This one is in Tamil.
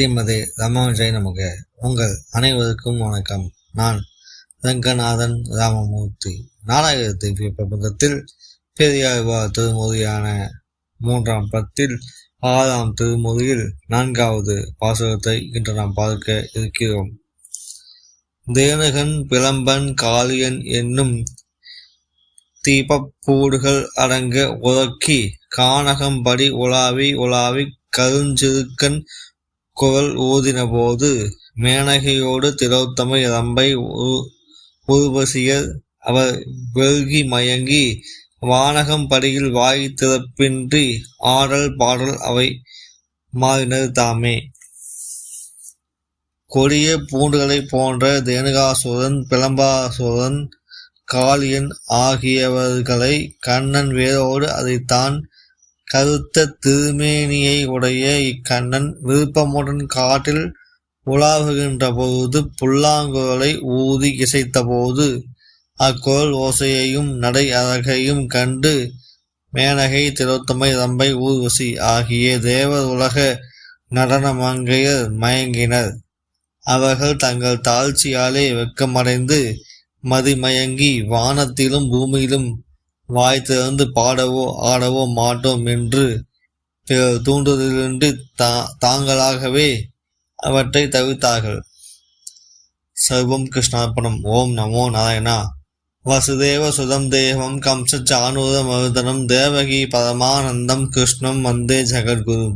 ஸ்ரீமதி ராமானுஜாய் நமக. உங்கள் அனைவருக்கும் வணக்கம். நான் ரங்கநாதன் ராமமூர்த்தி. நாலாயிரத்தி பிரபந்தத்தில் பெரியாழ்வார் திருமுறையான மூன்றாம் பத்தில் ஆறாம் திருமுறையில் நான்காவது பாசுரத்தை இன்று நாம் பார்க்க இருக்கிறோம். தேனகன் பிளம்பன் காளியன் என்னும் தீபப்பூடுகள் அடங்க உறக்கி கானகம்படி உலாவி உலாவி கருஞ்சிறுக்கன் குரல் ஊதினபோது மேனகையோடு திரோத்தமை ரம்பை உருவசியர் அவர் வெல்கி மயங்கி வானகம் படியில் வாய் திறப்பின்றி ஆடல் பாடல் அவை மாறினர் தாமே. கொடிய பூண்டுகளைப் போன்ற தேனுகாசுரன் பிளம்பாசுரன் காளியன் ஆகியவர்களை கண்ணன் வேரோடு அதைத்தான் கருத்த திருமேனியை உடைய இக்கண்ணன் விருப்பமுடன் காட்டில் உலாவுகின்ற பொழுது புல்லாங்குழலை ஊதி இசைத்தபோது அக்குரல் ஓசையையும் நடை அழகையும் கண்டு மேனகை திரோத்தமை ரம்பை ஊர்வசி ஆகிய தேவர் உலக நடனமங்கையர் மயங்கினர். அவர்கள் தங்கள் தாழ்ச்சியாலே வெக்கமடைந்து மதிமயங்கி வானத்திலும் பூமியிலும் வாய் திறந்து பாடவோ ஆடவோ மாட்டோம் என்று தூண்டுதலின்றி தா தாங்களாகவே அவற்றை தவிர்த்தார்கள் சர்வம் கிருஷ்ணார்ப்பணம். ஓம் நமோ நாராயணா. வசுதேவ சுதம் தேவம் கம்ச சானூர மருதனம் தேவகி பரமானந்தம் கிருஷ்ணம் வந்தே ஜெகத்குரு.